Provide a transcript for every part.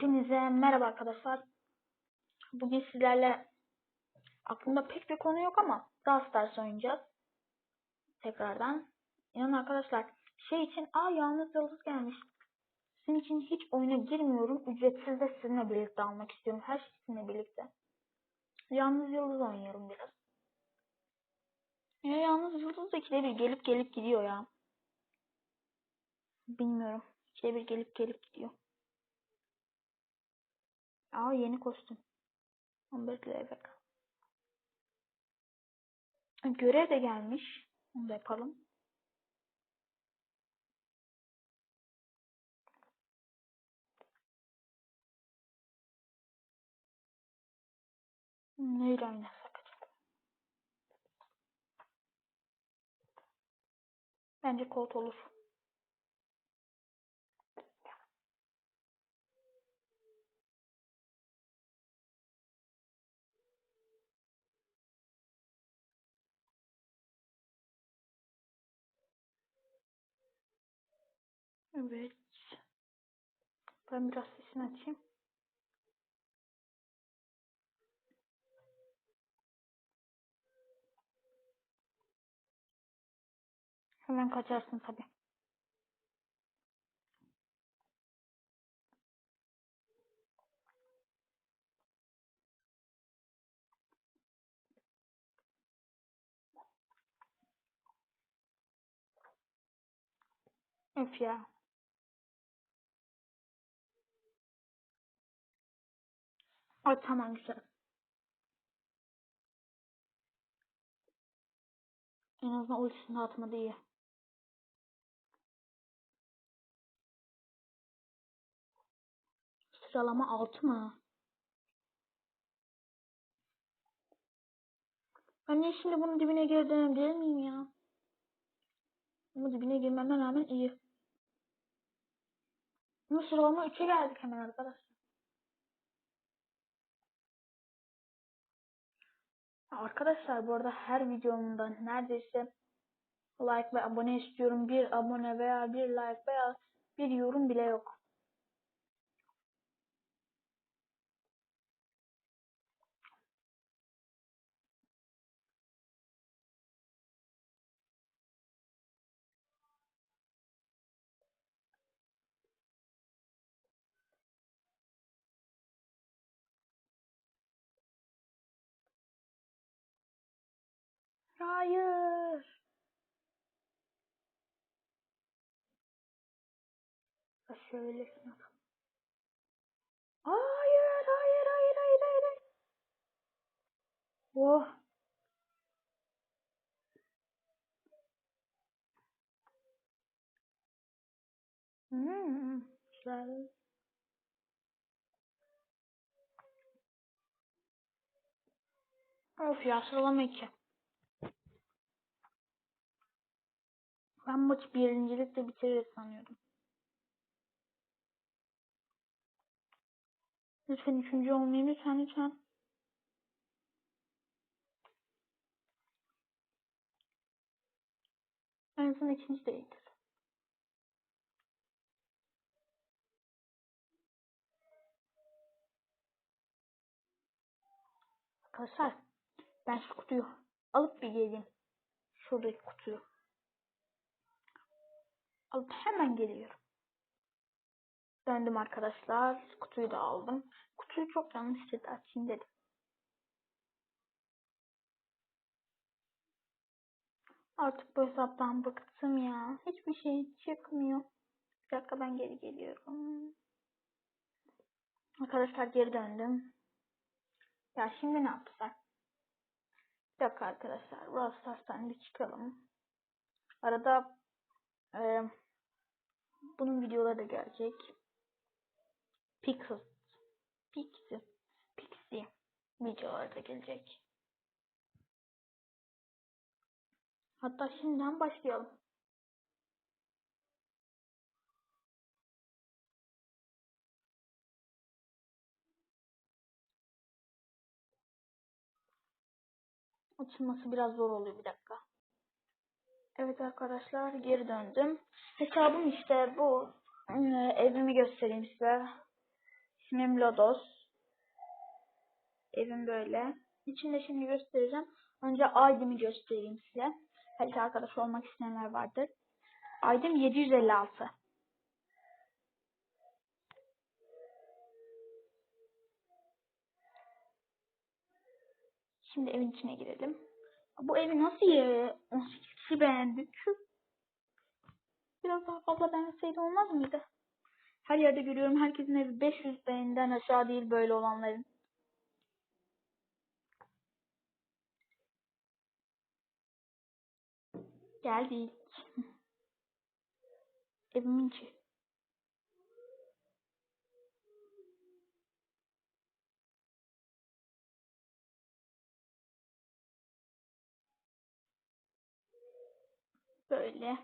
Hepinize merhaba arkadaşlar. Bugün sizlerle aklımda pek bir konu yok ama Brawl Stars oynayacağız. Tekrardan. İnanın arkadaşlar şey için aa yalnız yıldız gelmiş. Sizin için hiç oyuna girmiyorum. Ücretsiz de sizinle birlikte almak istiyorum. Her şey sizinle birlikte. Yalnız yıldız oynayalım biraz. Ya yalnız yıldız ikide bir gelip gelip gidiyor ya. Bilmiyorum. İkide bir gelip gelip gidiyor. Aa yeni kostüm. 11 level. Görev de gelmiş. Onu da yapalım. Neyle oynasak acaba? Bence Colt olur. Evet. Ben biraz sesini açayım. Hemen kaçarsın tabi. Öf ya. Ay tamam güzel. En azından ultisini atmadı iyi. Sıralama 6 mı? Niye şimdi bunun dibine girdim değil miyim ya? Ama dibine girmeme rağmen iyi. Ama sıralama 3'e geldik hemen arkadaşlar. Arkadaşlar bu arada her videomda neredeyse like ve abone istiyorum. Bir abone veya bir like veya bir yorum bile yok. Hayır. Şöyle yapalım. Hayır, hayır, hayır, hayır, hayır. Oh. Hmm, güzel. Of ya sıralama 2. Ben maç birincilikle bitiririz sanıyordum. Lütfen üçüncü olmayayım lütfen lütfen. En son ikinci de iyidir. Arkadaşlar ben şu kutuyu alıp bir geleyim. Şuradaki kutuyu. Alıp hemen geliyorum. Döndüm arkadaşlar. Kutuyu da aldım. Kutuyu çok canım istedi açayım dedim. Artık bu hesaptan bıktım ya. Hiçbir şey çıkmıyor. Bir dakika ben geri geliyorum. Arkadaşlar geri döndüm. Ya şimdi ne yapsak? Bir dakika arkadaşlar. Brawl Stars'tan bir çıkalım. Arada e, bunun videoları da gelecek. Pixel. Pixie. Pixie videoları da gelecek. Hatta şimdiden başlayalım. Açılması biraz zor oluyor bir dakika. Evet arkadaşlar geri döndüm. Hesabım işte bu. Ee, evimi göstereyim size. İsmim Lodos. Evim böyle. İçinde şimdi göstereceğim. Önce ID'mi göstereyim size. Belki arkadaş olmak isteyenler vardır. ID'm 756. Şimdi evin içine girelim. Bu evi nasıl ya? 18 kişi beğendi. Biraz daha fazla beğenseydi olmaz mıydı? Her yerde görüyorum herkesin evi 500 beğeniden aşağı değil böyle olanların. Geldik. Evimin içi. Böyle.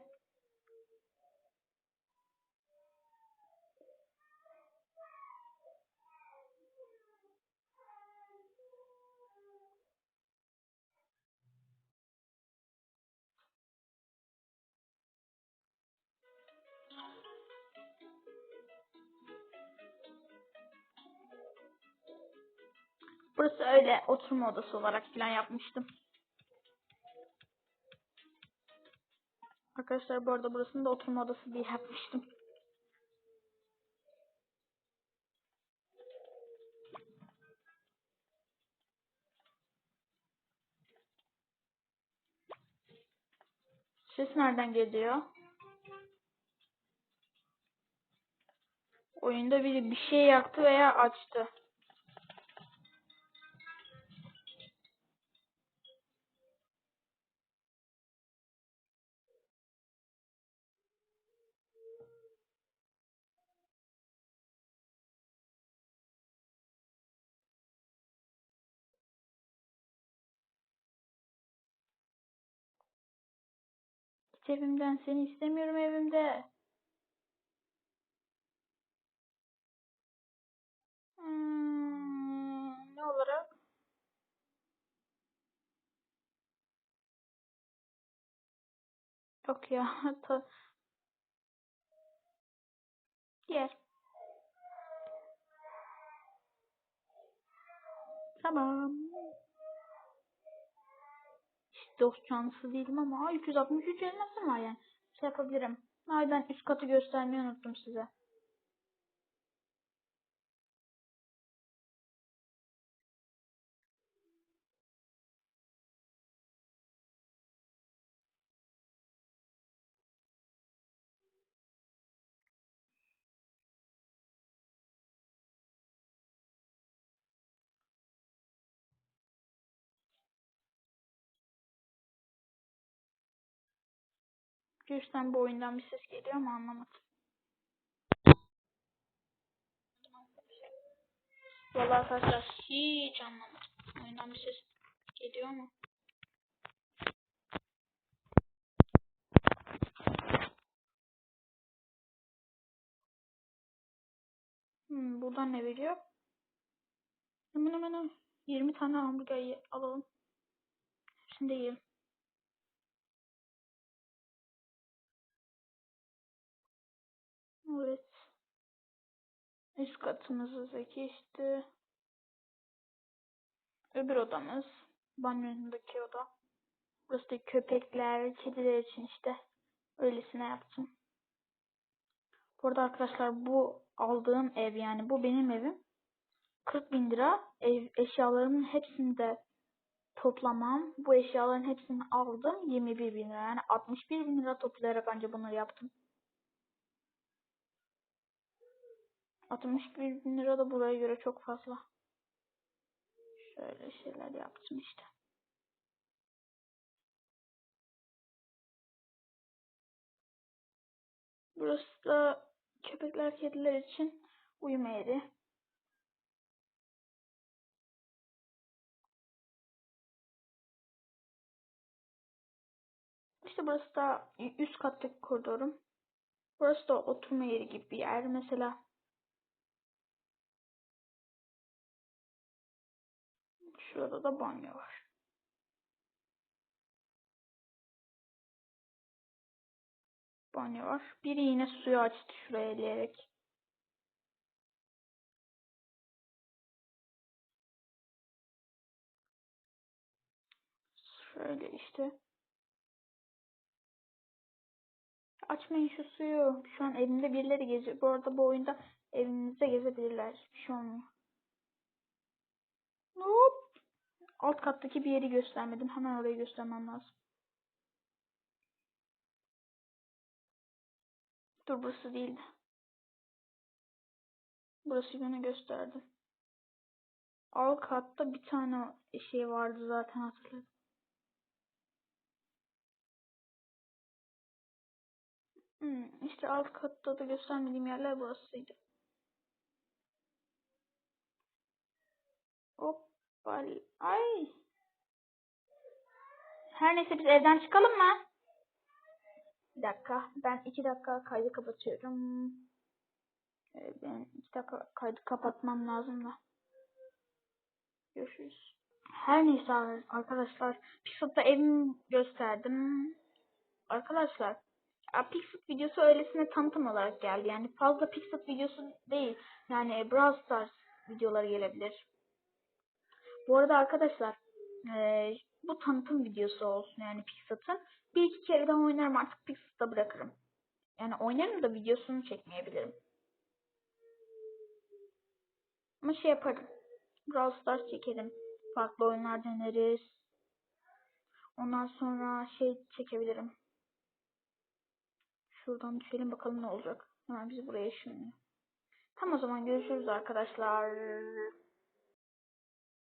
Burası öyle oturma odası olarak falan yapmıştım. Arkadaşlar bu arada burasını da oturma odası diye yapmıştım. Ses nereden geliyor? Oyunda biri bir şey yaktı veya açtı. Git evimden seni istemiyorum evimde. Hmm, ne olarak? Yok ya. Diğer. Tamam. Dost canlısı değilim ama 363 elmasım var yani. Şey yapabilirim. Ay ben üst katı göstermeyi unuttum size. Girişten bu oyundan bir ses geliyor ama anlamadım. Vallahi arkadaşlar hiç anlamadım. Oyundan bir ses geliyor mu? Hmm, buradan ne veriyor? Hemen hemen hemen 20 tane hamburger alalım. Hepsini yiyelim. Evet. Üst katımızdaki işte öbür odamız. Banyodaki oda. Burası da köpekler, kediler için işte. Öylesine yaptım. Burada arkadaşlar bu aldığım ev yani bu benim evim. 40 bin lira ev eşyalarımın hepsini de toplamam. Bu eşyaların hepsini aldım. 21 bin lira yani 61 bin lira toplayarak ancak bunları yaptım. 61 bin lira da buraya göre çok fazla. Şöyle şeyler yaptım işte. Burası da köpekler, kediler için uyuma yeri. İşte burası da üst kattaki koridorum. Burası da oturma yeri gibi bir yer. Mesela Şurada da banyo var. Banyo var. Biri yine suyu açtı şuraya eleyerek. Şöyle işte. Açmayın şu suyu. Şu an evimde birileri geziyor. Bu arada bu oyunda evinizde gezebilirler. Bir şey olmuyor. Hop. Alt kattaki bir yeri göstermedim. Hemen orayı göstermem lazım. Dur burası değildi. Burası yine gösterdim. Alt katta bir tane şey vardı zaten hatırladım. Hmm, işte alt katta da göstermediğim yerler burasıydı. Hoppal. Ay. Her neyse biz evden çıkalım mı? Bir dakika. Ben iki dakika kaydı kapatıyorum. Ben iki dakika kaydı kapatmam lazım da. Görüşürüz. Her neyse arkadaşlar. Pixel'da evimi gösterdim. Arkadaşlar. Pixel videosu öylesine tanıtım olarak geldi. Yani fazla Pixel videosu değil. Yani Brawl Stars videoları gelebilir. Bu arada arkadaşlar e, bu tanıtım videosu olsun yani Pixat'ın. Bir iki kere daha oynarım artık Pixat'ta bırakırım. Yani oynarım da videosunu çekmeyebilirim. Ama şey yaparım. Brawl Stars çekerim. Farklı oyunlar deneriz. Ondan sonra şey çekebilirim. Şuradan düşelim bakalım ne olacak. Hemen bizi buraya ışınlıyor. Tam o zaman görüşürüz arkadaşlar.